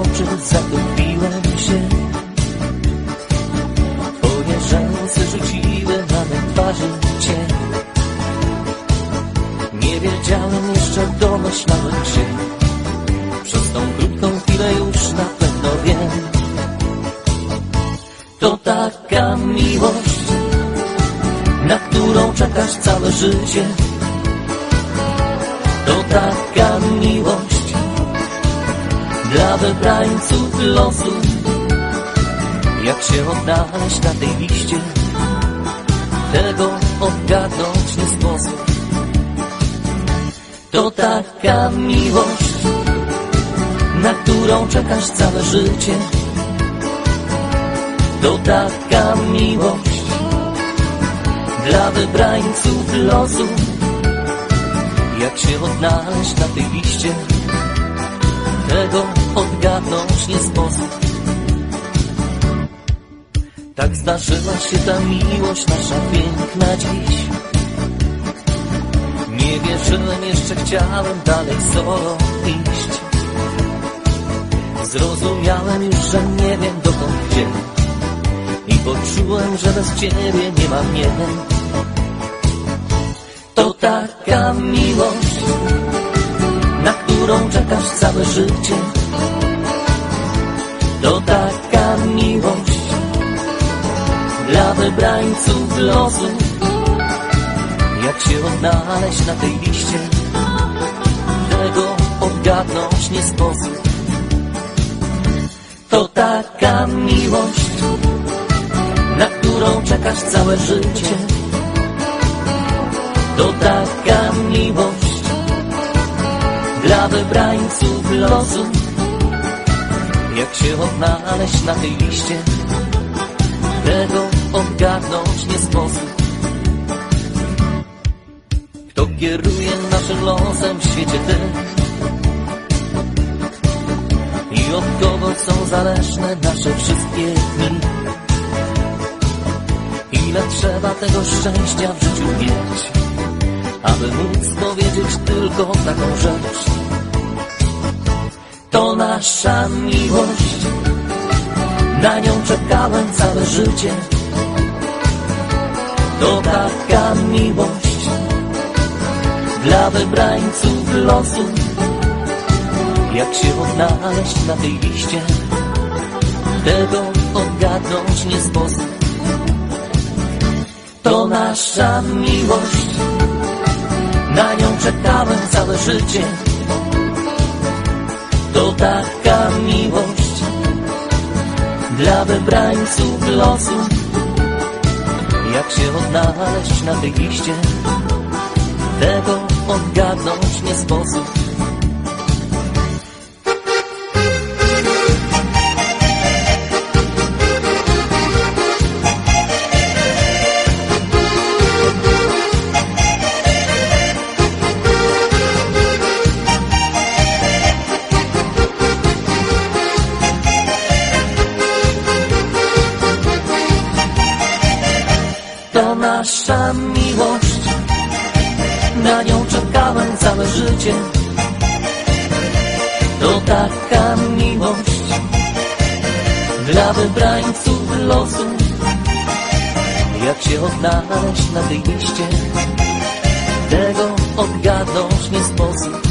oczy zatopiłem się. Twoje rzęsy rzuciły na me twarzy cień Nie wiedziałem jeszcze, domyślałem się Przez tą krótką chwilę już na pewno wiem. To taka miłość Na którą czekasz całe życie. To taka miłość Dla wybrańców losu. Jak się odnaleźć na tej liście? Tego odgadnąć nie sposób. To taka miłość Na którą czekasz całe życie. To taka miłość Dla wybrańców losu. Jak się odnaleźć na tej liście Tego odgadnąć nie sposób. Tak zdarzyła się ta miłość nasza piękna dziś. Nie wierzyłem, jeszcze chciałem dalej solo iść. Zrozumiałem już, że nie wiem dokąd gdzie I poczułem, że bez ciebie nie mam mnie. To taka miłość czekasz całe życie? To taka miłość Dla wybrańców losu. Jak się odnaleźć na tej liście? Tego odgadnąć nie sposób? To taka miłość Na którą czekasz całe życie. To taka miłość Dla wybrańców losu. Jak się odnaleźć na tej liście? Tego odgadnąć nie sposób. Kto kieruje naszym losem w świecie tym? I od kogo są zależne nasze wszystkie dni? Ile trzeba tego szczęścia w życiu mieć Aby móc powiedzieć tylko taką rzecz. To nasza miłość. Na nią czekałem całe życie. To taka miłość. Dla wybrańców losu. Jak się odnaleźć na tej liście? Tego odgadnąć nie sposób. To nasza miłość życie. To taka miłość Dla wybrańców losu. Jak się odnaleźć na tej liście? Tego odgadnąć nie sposób To nasza miłość. Na nią czekałem całe życie. To taka miłość. Dla wybrańców losu. Jak się odnaleźć na tej liście? Tego odgadnąć nie sposób